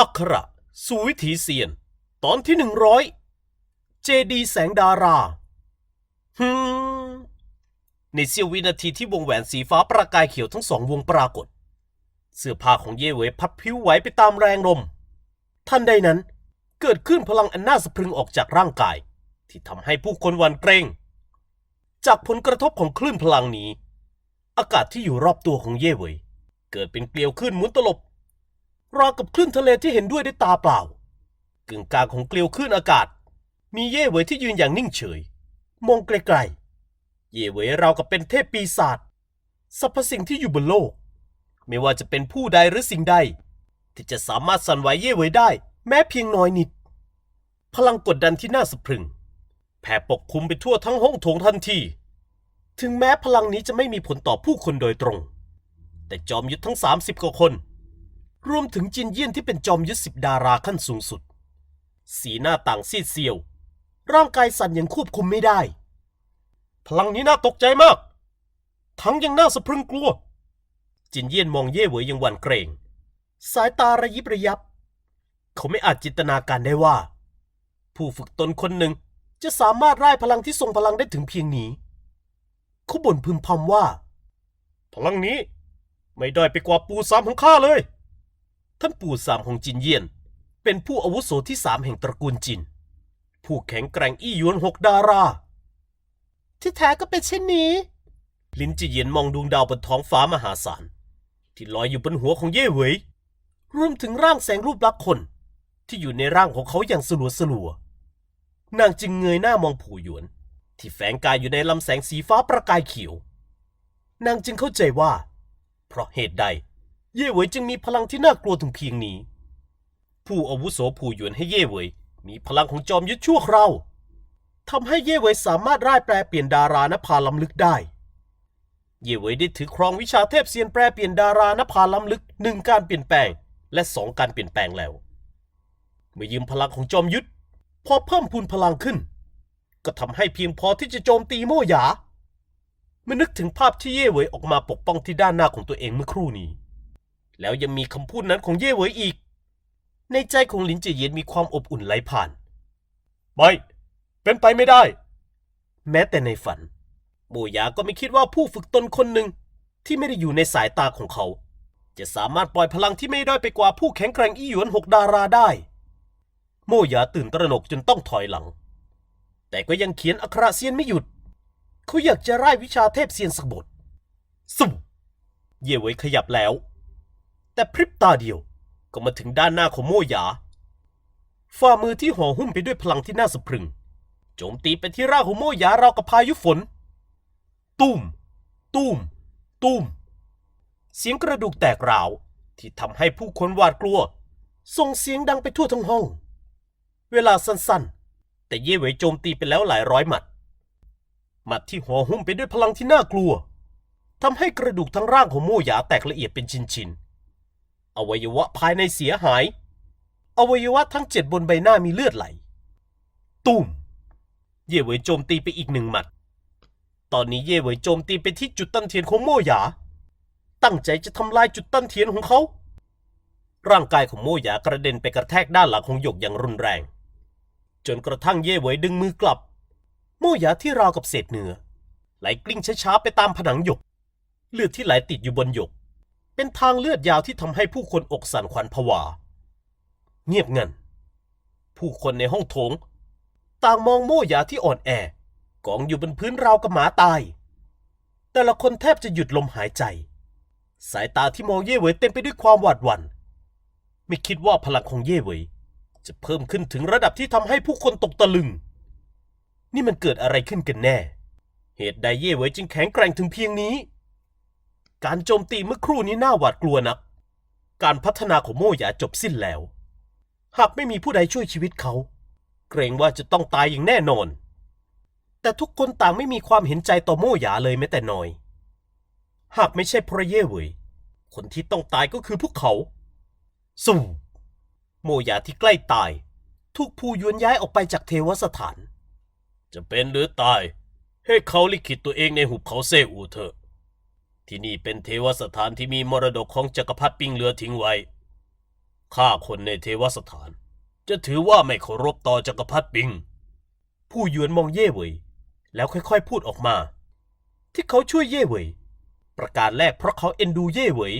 อักขระสู่วิถีเซียน ตอนที่หนึ่งร้อยเจดีแสงดาราฮึมในเสี้ยววินาทีที่วงแหวนสีฟ้าประกายเขียวทั้งสองวงปรากฏ เสื้อผ้าของเย่เหวยพับพิ้วไหวไปตามแรงลมทันใดนั้นเกิดขึ้นพลังอันน่าสะพรึงออกจากร่างกาย ที่ทำให้ผู้คนหวันเกรง จากผลกระทบของคลื่นพลังนี้ อากาศที่อยู่รอบตัวของเย่เหวยเกิดเป็นเกลียวคลื่นหมุนตลบ ราวกับคลื่นทะเลที่เห็นด้วยด้วยตาเปล่า กึ่งกลางของเกลียวคลื่นอากาศ มีเย่เหวยที่ยืนอย่างนิ่งเฉย มองไกลๆ เย่เหวยราวกับเป็นเทพปีศาจสรรพสิ่งที่อยู่บนโลก ไม่ว่าจะเป็นผู้ใดหรือสิ่งใด ที่จะสามารถสั่นไหวเย่เหวยได้ แม้เพียงน้อยนิด พลังกดดันที่น่าสะพรึง แผ่ปกคลุมไปทั่วทั้งห้องโถงทันที ถึงแม้พลังนี้จะไม่มีผลต่อผู้คนโดยตรง แต่จอมยุทธทั้ง 30กว่าคน รวมถึงจินเยี่ยนที่เป็นจอมยุทธสิบดาราขั้นสูงสุด สีหน้าต่างซีดเซียว ร่างกายสั่นยังควบคุมไม่ได้ พลังนี้น่าตกใจมาก ทั้งยังน่าสะพรึงกลัว จินเยี่ยนมองเย่เหวยยังหวั่นเกรง สายตาระยิบระยับ เขาไม่อาจจินตนาการได้ว่า ผู้ฝึกตนคนหนึ่งจะสามารถร่ายพลังที่ทรงพลังได้ถึงเพียงนี้ เขาบ่นพึมพำว่า พลังนี้ไม่ได้ไปกว่าปูสามของข้าเลย ท่านปู่สามของจินเยียน เป็นผู้อาวุโสที่สามแห่งตระกูลจิน ผู้แข็งแกร่งอี้หยวนหกดารา ที่แท้ก็เป็นเช่นนี้ ลินจีเยียนมองดวงดาวบนท้องฟ้ามหาศาล ที่ลอยอยู่บนหัวของเย่เหวยรวมถึงร่างแสงรูปลักษณ์คน ที่อยู่ในร่างของเขาอย่างสลัวสลัวนางจึงเงยหน้ามองผู่หยวน ที่แฝงกายอยู่ในลำแสงสีฟ้าประกายเขียว นางจึงเข้าใจว่า เพราะเหตุใด เย่เหวยจึงมีพลังที่น่ากลัวถึงเพียงนี้ ผู้อาวุโสผู่หยวนให้เย่เหวยมีพลังของจอมยุทธชั่วคราวทำให้เย่เหวยสามารถร่ายแปลเปลี่ยนดารานภาล้ำลึกได้ เย่เหวยได้ถือครองวิชาเทพเซียนแปลเปลี่ยนดารานภาล้ำลึกหนึ่งการเปลี่ยนแปลง และสองการเปลี่ยนแปลงแล้วเมื่อยืมพลังของจอมยุทธพอเพิ่มพูนพลังขึ้น ก็ทำให้เพียงพอที่จะโจมตีโมหยาเมื่อนึกถึงภาพที่เย่เหวยออกมาปกป้องที่ด้านหน้าของตัวเองเมื่อครู่นี้ แล้วยังมีคำพูดนั้นของเย่เหวยอีก ในใจของลินจีเย็นมีความอบอุ่นไหลผ่าน ไม่ เป็นไปไม่ได้ แม้แต่ในฝันโมยาก็ไม่คิดว่าผู้ฝึกตนคนหนึ่งที่ไม่ได้อยู่ในสายตาของเขา จะสามารถปล่อยพลังที่ไม่ด้อยไปกว่าผู้แข็งแกร่งอี้หยวนหกดาราได้ โมยาตื่นตระหนกจนต้องถอยหลัง แต่ก็ยังเขียนอักขระเซียนไม่หยุด เขาอยากจะไล่วิชาเทพเซียนสักบทสุบเย่เหวยขยับแล้ว แต่พริบตาเดียวก็มาถึงด้านหน้าของโมหยา ฝ่ามือที่ห่อหุ้มไปด้วยพลังที่น่าสะพรึง โจมตีไปที่ร่างของโมหยาราวกับพายุฝน ตุ้ม ตุ้ม ตุ้ม เสียงกระดูกแตกราวที่ทำให้ผู้คนหวาดกลัว ส่งเสียงดังไปทั่วทั้งห้อง เวลาสั้นๆ แต่เย่เหวยโจมตีไปแล้วหลายร้อยหมัด หมัดที่ห่อหุ้มไปด้วยพลังที่น่ากลัวทำให้กระดูกทั้งร่างของโมหยาแตกละเอียดเป็นชิ้นๆ อวัยวะภายในเสียหาย อวัยวะทั้งเจ็ดบนใบหน้ามีเลือดไหล ตุ้ม เย่เหวยโจมตีไปอีกหนึ่งหมัด ตอนนี้เย่เหวยโจมตีไปที่จุดตั้นเทียนของโมหยา ตั้งใจจะทำลายจุดตั้นเทียนของเขา ร่างกายของโมหยากระเด็นไปกระแทกด้านหลังของหยกอย่างรุนแรง จนกระทั่งเย่เหวยดึงมือกลับ โมหยาที่ราวกับเศษเนื้อไหลกลิ้งช้าๆไปตามผนังหยก เลือดที่ไหลติดอยู่บนหยก เป็นทางเลือดยาวที่ทำให้ผู้คนอกสั่นขวัญผวา เงียบงัน ผู้คนในห้องโถง ต่างมองโม่หยาที่อ่อนแอ กองอยู่บนพื้นราวกับหมาตาย แต่ละคนแทบจะหยุดลมหายใจ สายตาที่มองเย่เหวยเต็มไปด้วยความหวาดหวัน่นไม่คิดว่าพลังของเย่เหวยจะเพิ่มขึ้นถึงระดับที่ทำให้ผู้คนตกตะลึง นี่มันเกิดอะไรขึ้นกันแน่ เหตุใดเย่เหวยจึงแข็งแกร่งถึงเพียงนี้ การโจมตีเมื่อครู่นี้น่าหวาดกลัวนัก การพัฒนาของโมหยาจบสิ้นแล้ว หากไม่มีผู้ใดช่วยชีวิตเขา เกรงว่าจะต้องตายอย่างแน่นอน แต่ทุกคนต่างไม่มีความเห็นใจต่อโมหยาเลยแม้แต่น้อย หากไม่ใช่พระเย่เวยคนที่ต้องตายก็คือพวกเขา สู่โมหยาที่ใกล้ตาย ถูกผู้ยวนย้ายออกไปจากเทวสถาน จะเป็นหรือตาย ให้เขาลิขิตตัวเองในหุบเขาเซอูเถอะ ที่นี่เป็นเทวสถานที่มีมรดกของจักรพรรดิปิงเหลือทิ้งไว้ฆ่าคนในเทวสถาน จะถือว่าไม่เคารพต่อจักรพรรดิปิง ผู้หยวนมองเย่เวยแล้วค่อยๆพูดออกมา ที่เขาช่วยเย่เวยประการแรกเพราะเขาเอ็นดูเย่เวย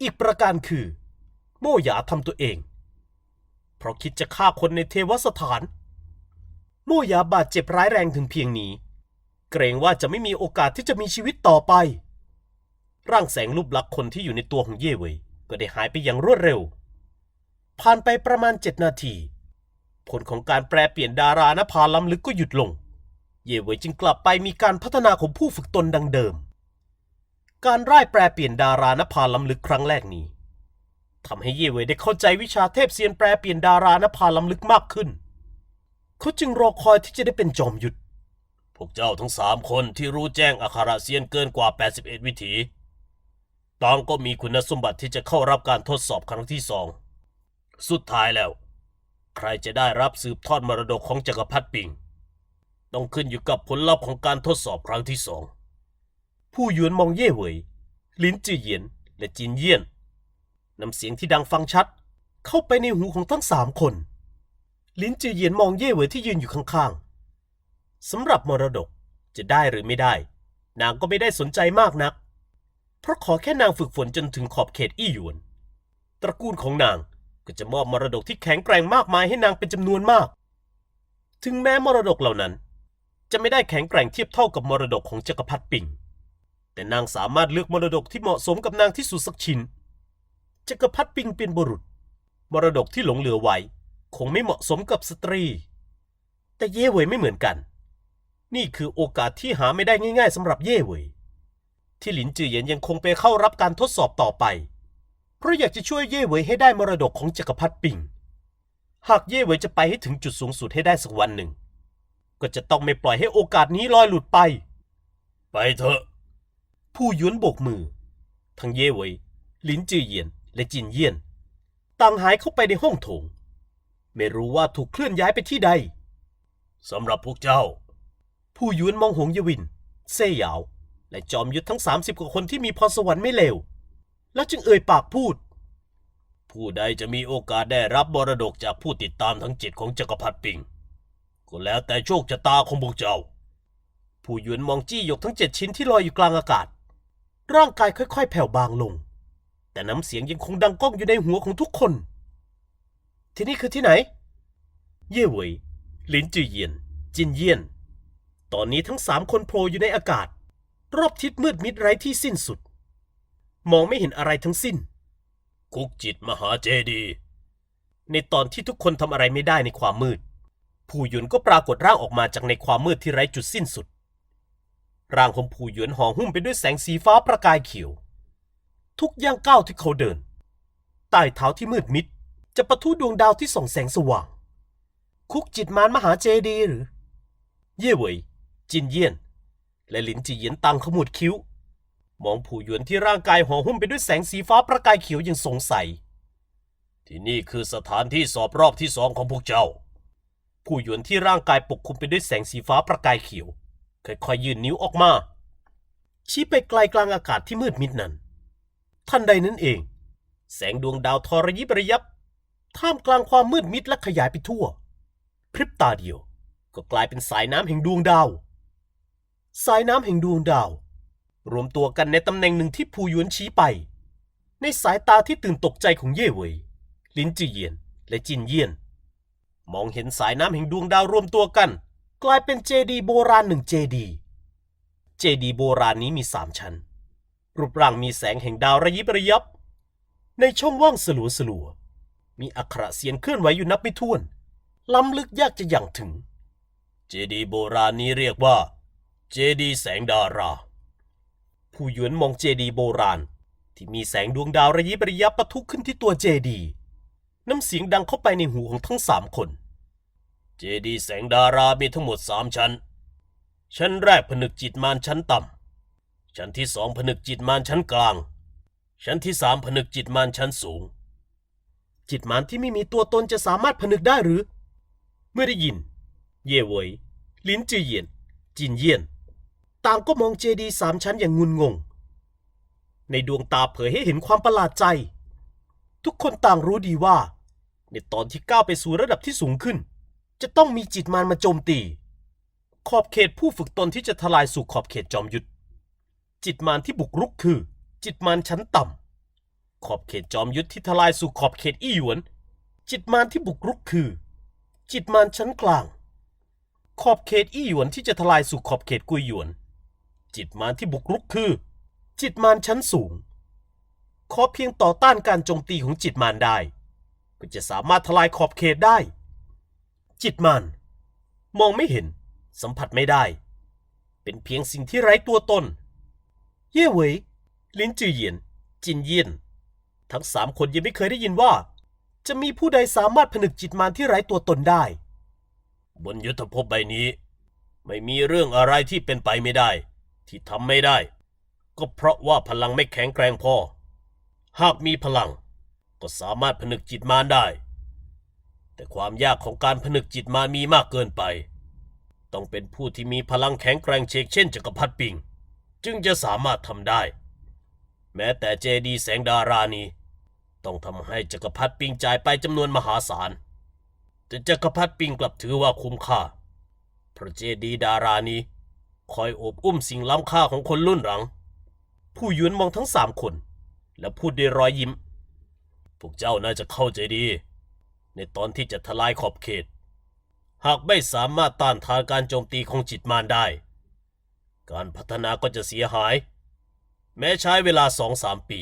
อีกประการคือ โม่หยาทำตัวเอง เพราะคิดจะฆ่าคนในเทวสถาน โม่หยาบาดเจ็บร้ายแรงถึงเพียงนี้ เกรงว่าจะไม่มีโอกาสที่จะมีชีวิตต่อไป ร่างแสงรูปลักษณ์คนที่อยู่ในตัวของเย่เวยก็ได้หายไปอย่างรวดเร็ว ผ่านไปประมาณเจ็ดนาที ผลของการแปลเปลี่ยนดารานภาล้ำลึกก็หยุดลง เย่เวยจึงกลับไปมีการพัฒนาของผู้ฝึกตนดังเดิม การร่ายแปลเปลี่ยนดารานภาล้ำลึกครั้งแรกนี้ทำให้เย่เวยได้เข้าใจวิชาเทพเซียนแปลเปลี่ยนดารานภาล้ำลึกมากขึ้น เขาจึงรอคอยที่จะได้เป็นจอมยุทธพวกเจ้าทั้งสามคนที่รู้แจ้งอัคระเซียนเกินกว่า 81 วิถี ต่างก็มีคุณสมบัติที่จะเข้ารับการทดสอบครั้งที่สอง สุดท้ายแล้ว ใครจะได้รับสืบทอดมรดกของจักรพรรดิปิง ต้องขึ้นอยู่กับผลลัพธ์ของการทดสอบครั้งที่สอง ผู้หยวนมองเย่เหวยลิ้นจือเหยียน และจินเยี่ยนน้ำเสียงที่ดังฟังชัด เข้าไปในหูของทั้งสามคน ลิ้นจือเหยียนมองเย่เหวยที่ยืนอยู่ข้างๆสำหรับมรดกจะได้หรือไม่ได้ นางก็ไม่ได้สนใจมากนัก เพราะขอแค่นางฝึกฝนจนถึงขอบเขตอี้หยวน ตระกูลของนางก็จะมอบมรดกที่แข็งแกร่งมากมายให้นางเป็นจำนวนมาก ถึงแม้มรดกเหล่านั้น จะไม่ได้แข็งแกร่งเทียบเท่ากับมรดกของจักรพรรดิปิง แต่นางสามารถเลือกมรดกที่เหมาะสมกับนางที่สุดสักชิ้น จักรพรรดิปิงเป็นบุรุษ มรดกที่หลงเหลือไว้คงไม่เหมาะสมกับสตรี แต่เย่เวยไม่เหมือนกัน นี่คือโอกาสที่หาไม่ได้ง่าย ๆสำหรับเย่เวย ที่หลินจือเหยียนยังคงไปเข้ารับการทดสอบต่อไป เพราะอยากจะช่วยเย่เหวยให้ได้มรดกของจักรพรรดิปิง หากเย่เหวยจะไปให้ถึงจุดสูงสุดให้ได้สักวันหนึ่ง ก็จะต้องไม่ปล่อยให้โอกาสนี้ลอยหลุดไป ไปเถอะ ผู้ยวนโบกมือ ทั้งเย่เหวยหลินจือเหยียนและจินเยี่ยน ต่างหายเข้าไปในห้องโถง ไม่รู้ว่าถูกเคลื่อนย้ายไปที่ใดสำหรับพวกเจ้า ผู้ยวนมองหงยวิน เซ่หยาว และจอมยุทธทั้ง 30 กว่าคนที่มีพรสวรรค์ไม่เลวแล้วจึงเอ่ยปากพูด ผู้ใดจะมีโอกาสได้รับมรดกจากผู้ติดตามทั้งเจ็ดของจักรพรรดิปิงก็แล้วแต่โชคชะตาของพวกเจ้า ผู้หยวนมองจี้หยกทั้งเจ็ดชิ้นที่ลอยอยู่กลางอากาศ ร่างกายค่อย ๆ แผ่วบางลง แต่น้ำเสียงยังคงดังก้องอยู่ในหัวของทุกคน ที่นี่คือที่ไหน เย่เวยหลินจือเยียน จินเยียน ตอนนี้ทั้งสามคนโผล่อยู่ในอากาศ รอบทิศมืดมิดไร้ที่สิ้นสุด มองไม่เห็นอะไรทั้งสิ้น คุกจิตมหาเจดี ในตอนที่ทุกคนทำอะไรไม่ได้ในความมืด ผู้หยวนก็ปรากฏร่างออกมาจากในความมืดที่ไร้จุดสิ้นสุด ร่างของผู้หยวนห่อหุ้มไปด้วยแสงสีฟ้าประกายเขียว ทุกย่างก้าวที่เขาเดินใต้เท้าที่มืดมิด จะประทุดวงดาวที่ส่องแสงสว่าง คุกจิตมารมหาเจดีหรือ เย่เหวยจินเยี่ยน และหลินจีเหยียนตังขมุดคิ้ว มองผู้หยวนที่ร่างกายห่อหุ้มไปด้วยแสงสีฟ้าประกายเขียวอย่างสงสัย ที่นี่คือสถานที่สอบรอบที่สองของพวกเจ้า ผู้หยวนที่ร่างกายปกคลุมไปด้วยแสงสีฟ้าประกายเขียวค่อยๆยื่นนิ้วออกมา ชี้ไปไกลกลางอากาศที่มืดมิดนั้น ทันใดนั้นเอง แสงดวงดาวทอรยิบระยับ ท่ามกลางความมืดมิดและขยายไปทั่ว พริบตาเดียว ก็กลายเป็นสายน้ำแห่งดวงดาว สายน้ำแห่งดวงดาว รวมตัวกันในตำแหน่งหนึ่งที่ผู้หยวนชี้ไป ในสายตาที่ตื่นตกใจของเย่เวยลินจือเยียนและจินเยียน มองเห็นสายน้ำแห่งดวงดาวรวมตัวกัน กลายเป็นเจดีโบราณหนึ่งเจดีเจดีโบราณนี้มีสามชั้น รูปร่างมีแสงแห่งดาวระยิบระยับ ในช่องว่างสลัวสลัวมีอักขระเสียนเคลื่อนไหวอยู่นับไม่ถ้วน ล้ำลึกยากจะอย่างถึง เจดีโบราณนี้เรียกว่า เจดีแสงดารา ผู้หยวนมองเจดีโบราณ ที่มีแสงดวงดาวระยิบระยับประทุขึ้นที่ตัวเจดี น้ำเสียงดังเข้าไปในหูของทั้งสามคน เจดีแสงดารามีทั้งหมดสามชั้น ชั้นแรกผนึกจิตมารชั้นต่ำ ชั้นที่สองผนึกจิตมารชั้นกลาง ชั้นที่สามผนึกจิตมารชั้นสูง จิตมารที่ไม่มีตัวตนจะสามารถผนึกได้หรือ เมื่อได้ยิน เย่เวย ลินจือเยียน จินเยียน ต่างก็มองเจดีสามชั้นอย่างงุนงง ในดวงตาเผยให้เห็นความประหลาดใจ ทุกคนต่างรู้ดีว่า ในตอนที่ก้าวไปสู่ระดับที่สูงขึ้น จะต้องมีจิตมารมาโจมตี ขอบเขตผู้ฝึกตนที่จะทลายสู่ขอบเขตจอมยุทธจิตมารที่บุกรุกคือ จิตมารชั้นต่ำขอบเขตจอมยุทธที่ทลายสู่ขอบเขตอี้หยวน จิตมารที่บุกรุกคือ จิตมารชั้นกลาง ขอบเขตอี้หยวนที่จะทลายสู่ขอบเขตกุยหยวน จิตมารที่บุกรุกคือ จิตมารชั้นสูง ขอเพียงต่อต้านการโจมตีของจิตมารได้ ก็จะสามารถทลายขอบเขตได้ จิตมารมองไม่เห็น สัมผัสไม่ได้ เป็นเพียงสิ่งที่ไร้ตัวตน เย่เหวยลินจือเหยียน จินเยียน ทั้งสามคนยังไม่เคยได้ยินว่า จะมีผู้ใดสามารถผนึกจิตมารที่ไร้ตัวตนได้ บนยุทธภพใบนี้ ไม่มีเรื่องอะไรที่เป็นไปไม่ได้ ที่ทำไม่ได้ ก็เพราะว่าพลังไม่แข็งแกร่งพอ หากมีพลัง ก็สามารถผนึกจิตมารได้ แต่ความยากของการผนึกจิตมารมีมากเกินไป ต้องเป็นผู้ที่มีพลังแข็งแกร่งเชกเช่นจักรพรรดิปิง จึงจะสามารถทำได้ แม้แต่เจดีแสงดารานี้ ต้องทำให้จักรพรรดิปิงจ่ายไปจำนวนมหาศาลแต่จักรพรรดิปิงกลับถือว่าคุ้มค่าเพราะเจดีดารานี้ คอยโอบอุ้มสิ่งล้ำค่าของคนรุ่นหลัง ผู้ยวนมองทั้งสามคน แล้วพูดด้วยรอยยิ้ม พวกเจ้าน่าจะเข้าใจดี ในตอนที่จะทลายขอบเขต หากไม่สามารถต้านทานการโจมตีของจิตมารได้ การพัฒนาก็จะเสียหาย แม้ใช้เวลาสองสามปี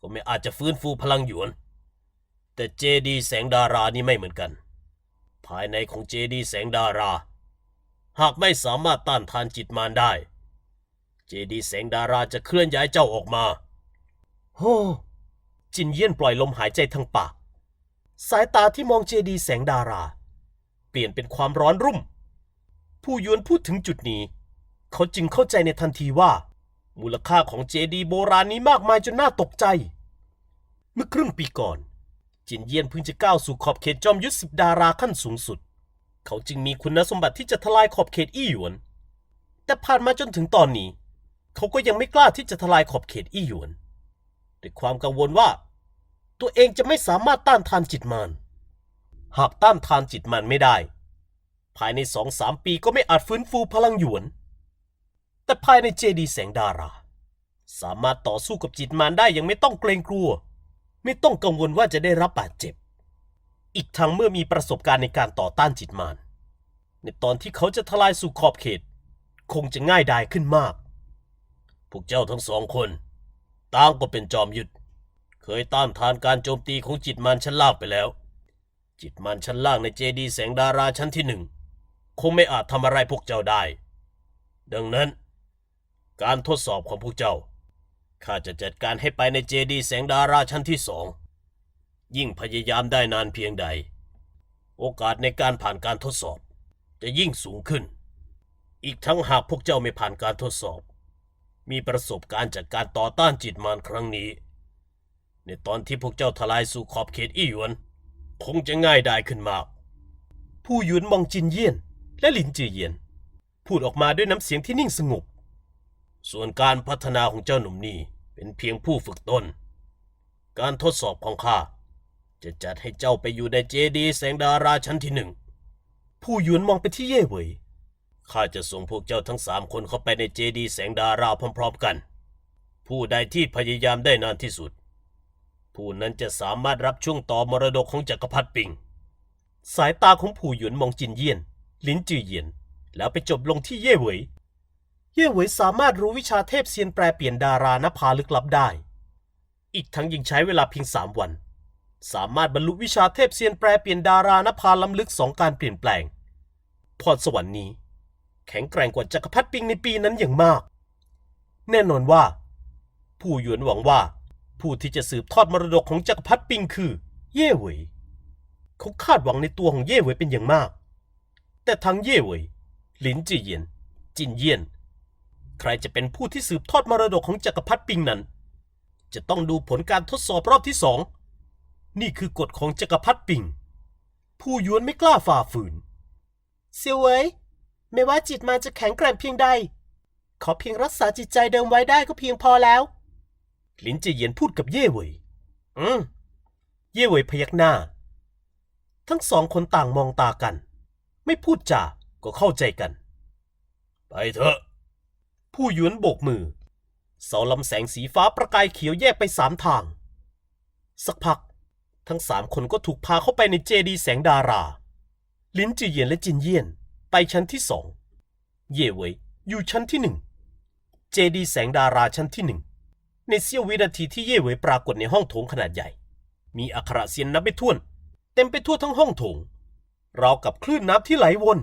ก็ไม่อาจจะฟื้นฟูพลังหยวน แต่เจดีแสงดารานี่ไม่เหมือนกัน ภายในของเจดีแสงดารา หากไม่สามารถต้านทานจิตมารได้ เจดีแสงดาราจะเคลื่อนย้ายเจ้าออกมา โฮ จินเยี่ยนปล่อยลมหายใจทางปาก สายตาที่มองเจดีแสงดารา เปลี่ยนเป็นความร้อนรุ่ม ผู้ยวนพูดถึงจุดนี้ เขาจึงเข้าใจในทันทีว่า มูลค่าของเจดีโบราณนี้มากมายจนน่าตกใจ เมื่อครึ่งปีก่อน จินเยี่ยนเพิ่งจะก้าวสู่ขอบเขตจอมยุทธสิบดาราขั้นสูงสุด เขาจึงมีคุณสมบัติที่จะทลายขอบเขตอี้หยวน แต่ผ่านมาจนถึงตอนนี้ เขาก็ยังไม่กล้าที่จะทลายขอบเขตอี้หยวนด้วยความกังวลว่า ตัวเองจะไม่สามารถต้านทานจิตมารหากต้านทานจิตมารไม่ได้ ภายในสองสามปีก็ไม่อาจฟื้นฟูพลังหยวน แต่ภายในเจดีแสงดารา สามารถต่อสู้กับจิตมารได้ยังไม่ต้องเกรงกลัว ไม่ต้องกังวลว่าจะได้รับบาดเจ็บ อีกทั้งเมื่อมีประสบการณ์ในการต่อต้านจิตมาร ในตอนที่เขาจะทลายสู่ขอบเขต คงจะง่ายดายขึ้นมาก พวกเจ้าทั้งสองคนต่างก็เป็นจอมยุทธเคยต้านทานการโจมตีของจิตมันชั้นล่างไปแล้ว จิตมันชั้นล่างในเจดีแสงดาราชั้นที่หนึ่งคงไม่อาจทำอะไรพวกเจ้าได้ ดังนั้น การทดสอบของพวกเจ้าข้าจะจัดการให้ไปในเจดีแสงดาราชั้นที่สอง ยิ่งพยายามได้นานเพียงใด โอกาสในการผ่านการทดสอบ จะยิ่งสูงขึ้น อีกทั้งหากพวกเจ้าไม่ผ่านการทดสอบ มีประสบการณ์จากการต่อต้านจิตมารครั้งนี้ ในตอนที่พวกเจ้าทลายสู่ขอบเขตอี้หยวน คงจะง่ายได้ขึ้นมาก ผู้หยวนมองจินเยี่ยน และหลินจือเยียน พูดออกมาด้วยน้ำเสียงที่นิ่งสงบ ส่วนการพัฒนาของเจ้าหนุ่มนี่เป็นเพียงผู้ฝึกตน การทดสอบของข้า จะจัดให้เจ้าไปอยู่ในเจดีแสงดาราชั้นที่หนึ่ง ผู้หยวนมองไปที่เย่เหวยข้าจะส่งพวกเจ้าทั้งสามคนเข้าไปในเจดีแสงดาราพร้อม ๆกัน ผู้ใดที่พยายามได้นานที่สุด ผู้นั้นจะสามารถรับช่วงต่อมรดกของจักรพรรดิปิง สายตาของผู้หยวนมองจินเยี่ยน ลิ้นจือเยียน แล้วไปจบลงที่เย่เหวยเย่เหวยสามารถรู้วิชาเทพเซียนแปลเปลี่ยนดารานภาลึกลับได้ อีกทั้งยังใช้เวลาเพียงสามวัน สามารถบรรลุวิชาเทพเซียนแปลเปลี่ยนดารานภาล้ำลึกสองการเปลี่ยนแปลง พรสวรรค์นี้ แข็งแกร่งกว่าจักรพรรดิปิงในปีนั้นอย่างมาก แน่นอนว่า ผู้หยวนหวังว่า ผู้ที่จะสืบทอดมรดกของจักรพรรดิปิงคือ เย่เหวยเขาคาดหวังในตัวของเย่เหวยเป็นอย่างมาก แต่ทั้งเย่เหวยหลินจือเยียน จินเยียน ใครจะเป็นผู้ที่สืบทอดมรดกของจักรพรรดิปิงนั้น จะต้องดูผลการทดสอบรอบที่สอง นี่คือกฎของจักรพรรดิปิง ผู้หยวนไม่กล้าฝ่าฝืน เซียวเวยไม่ว่าจิตมาจะแข็งแกร่งเพียงใด ขอเพียงรักษาจิตใจเดิมไว้ได้ก็เพียงพอแล้ว ลินจีเยียนพูดกับเย่เวยอืม เย่เวยพยักหน้า ทั้งสองคนต่างมองตากัน ไม่พูดจาก็เข้าใจกัน ไปเถอะ ผู้หยวนโบกมือเสาลำแสงสีฟ้าประกายเขียวแยกไปสามทาง สักพัก ทั้งสามคนก็ถูกพาเข้าไปในเจดีแสงดารา ลิ้นจือเยียนและจินเยียนไปชั้นที่สอง เย่เวยอยู่ชั้นที่หนึ่ง เจดีแสงดาราชั้นที่หนึ่ง ในเสี้ยววินาทีที่เย่เวยปรากฏในห้องโถงขนาดใหญ่ มีอักขระเสียนนับไม่ถ้วน เต็มไปทั่วทั้งห้องโถง ราวกับคลื่นน้ำที่ไหลวน